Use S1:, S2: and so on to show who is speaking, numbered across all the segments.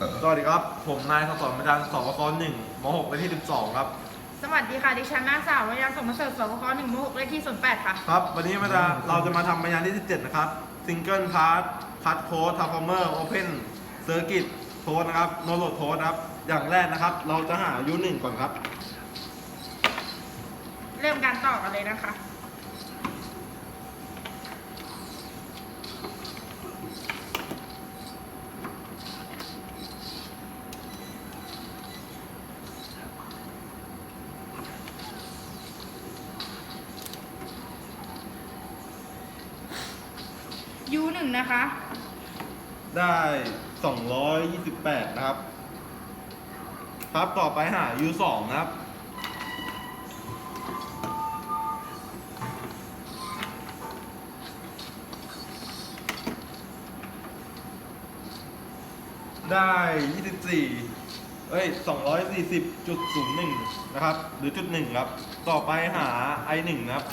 S1: สวัสดีครับ ผมนายสสอนประจันสวคหนึ่งมหกเลขที่12ครับ
S2: สวัสดีค่ะ ดิฉันนางสาววรยาสมเสริฐสวคหนึ่งหมู่หกเลขที่ศูนย์แปดค่ะ
S1: ครับ วันนี้มาจะเราจะมาทำพยานที่17นะครับซิงเกิลพาร์ทคัดโค้ดทาร์ฟอร์เมอร์โอเพนเซอร์กิตโทสนะครับโนโลดโทสนะครับ อย่างแรกนะครับ เราจะหายูหนึ่งก่อนครับ
S2: เริ่มการต่อกันเลยนะคะ ยูหนึ่งนะคะ
S1: ได้ 228 นะครับ ครับต่อไปหา U2 นะครับ ได้ 24 เอ้ย 240.01 นะครับ หรือจุดหนึ่งครับ ต่อไปหา I1 นะครับ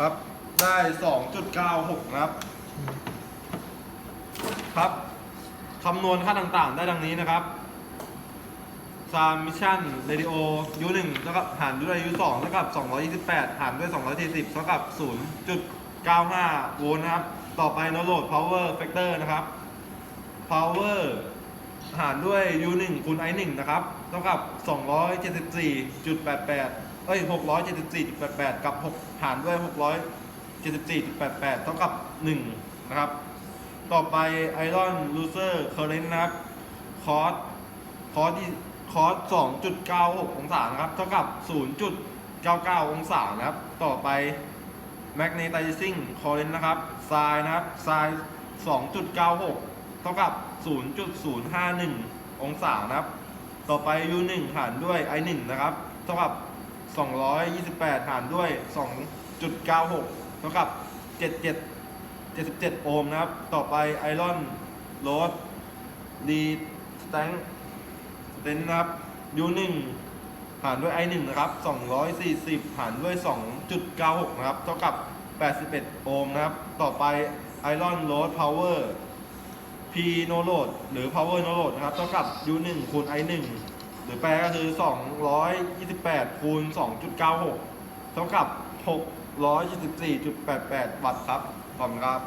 S1: ครับ ได้สองจุดเก้าหกครับ ครับคำนวณค่าต่างๆ ได้ดังนี้นะครับซามมิชชั่นเรดิโอยูหนึ่งเท่ากับหารด้วยยูสองเท่ากับสองร้อยยี่สิบแปดหารด้วยสองร้อยสี่สิบเท่ากับศูนย์จุดเก้าห้าโวลต์นะครับ ต่อไปโนโหลดพาวเวอร์เฟกเตอร์นะครับพาวเวอร์หารด้วย u 1คูณ i 1นะครับ เท่ากับ 274.88 อ้ย674.88 กับ 6 หารด้วย 674.88 เท่ากับ 1 นะครับ ต่อไป Iron Loser Current นะครับ คอสคอสที่คอส2.96 องศานะครับ เท่ากับ 0.99 องศานะครับ ต่อไป Magnetizing Current นะครับไซน์นะครับไซน์2.96 เท่ากับ 0.051 องศานะครับ ต่อไป U1 หารด้วย I1 นะครับ เท่ากับ 228 หารด้วย 2.96 เท่ากับ 77 77 โอห์มนะครับ ต่อไป Iron Load Re Stank เตนนะครับ U1 หนึ่งหารด้วย I1 นะครับ 240 หารด้วย 2.96 นะครับ เท่ากับ 81 โอห์มนะครับ ต่อไป Iron Load Power P No Load หรือ Power No Load นะครับ เท่ากับ U1 คูณ I1 รือแปลก็คือ 228 คูณ 2.96 เท่ากับ 624.88 วัตต์ครับขอบคุณครับ